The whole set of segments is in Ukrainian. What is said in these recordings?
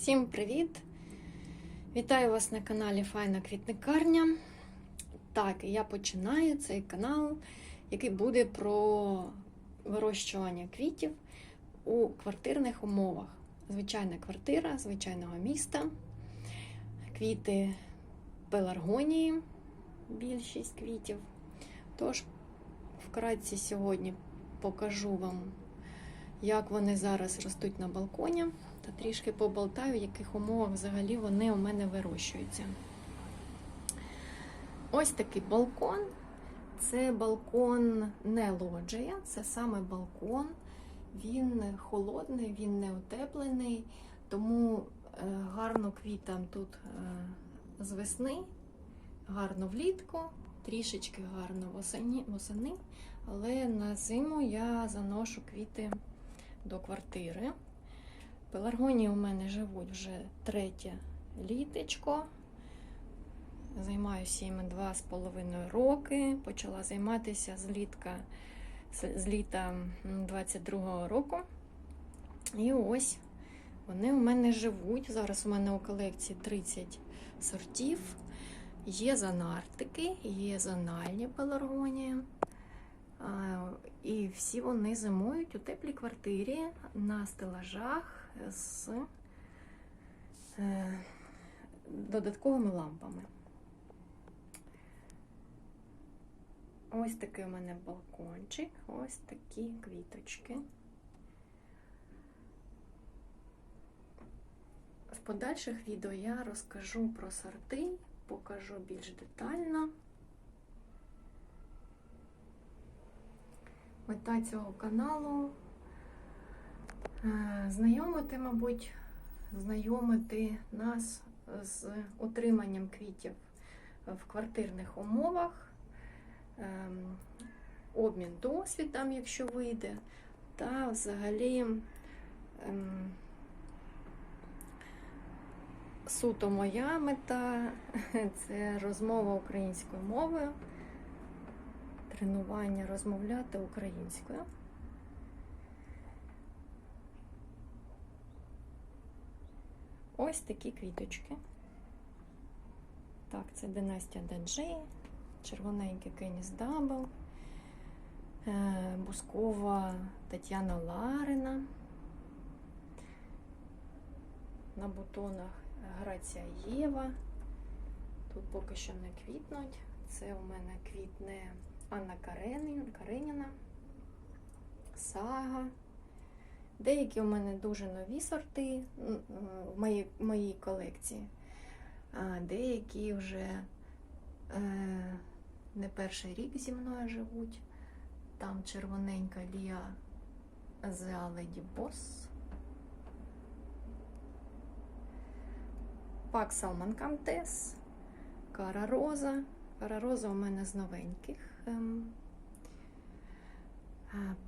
Всім привіт! Вітаю вас на каналі Файна Квітникарня. Так, я починаю цей канал, який буде про вирощування квітів у квартирних умовах. Звичайна квартира, звичайного міста, квіти пеларгонії, більшість квітів. Тож, вкратці сьогодні покажу вам, як вони зараз ростуть на балконі та трішки поболтаю, в яких умовах взагалі вони у мене вирощуються. Ось такий балкон. Це балкон не лоджія, це саме балкон. Він холодний, він не утеплений, тому е, гарно квітам тут е, з весни, гарно влітку, трішечки гарно восени, але на зиму я заношу квіти до квартири. Пеларгонії у мене живуть вже третє літечко. Займаюся їм два з половиною роки. Почала займатися з літка, з літа 22-го року. І ось вони у мене живуть. Зараз у мене у колекції 30 сортів. Є занартики, є зональні пеларгонії. І всі вони зимують у теплій квартирі на стелажах з е, додатковими лампами. Ось такий у мене балкончик, ось такі квіточки. В подальших відео я розкажу про сорти, покажу більш детально. Мета цього каналу. Е, знайомити, мабуть, знайомити нас з утриманням квітів в квартирних умовах, ем, обмін досвідом, якщо вийде, та взагалі ем, суто моя мета це розмова українською мовою тренування розмовляти українською. Ось такі квіточки. Так, це династія Даджи, червоненький Кеніс Дабл, е, Бускова Тетяна Ларина. На бутонах Грація Єва. Тут поки що не квітнуть. Це у мене квітне Анна Кареніна, Сага. Деякі у мене дуже нові сорти в моїй, моїй колекції, а деякі вже е, не перший рік зі мною живуть. Там червоненька Лія The Lady Boss. Пак Салман Камтес, Кара Роза. Роза у мене з новеньких.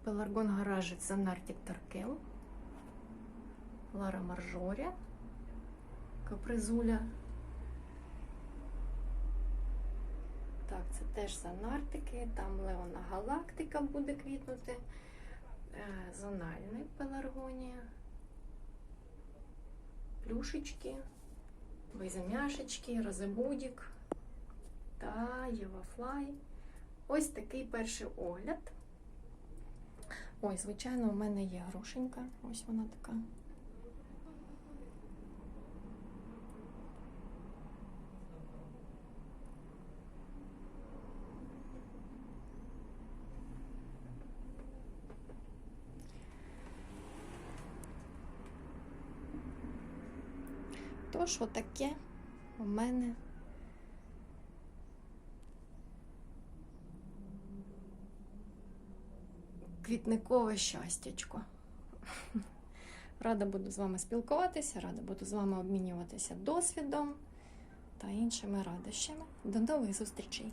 Пеларгон гаражить Занартік Таркел, Лара Маржоря, Капризуля. Так, це теж Занартики, там Леона Галактика буде квітнути, зональний пеларгонія, плюшечки, визамяшечки, розебудік та Євафлай. Ось такий перший огляд. Ой, звичайно, у мене є грушенька. Ось вона така. Тож, отаке у мене. Квітникове щастячко. Рада буду з вами спілкуватися, рада буду з вами обмінюватися досвідом та іншими радощами. До нових зустрічей!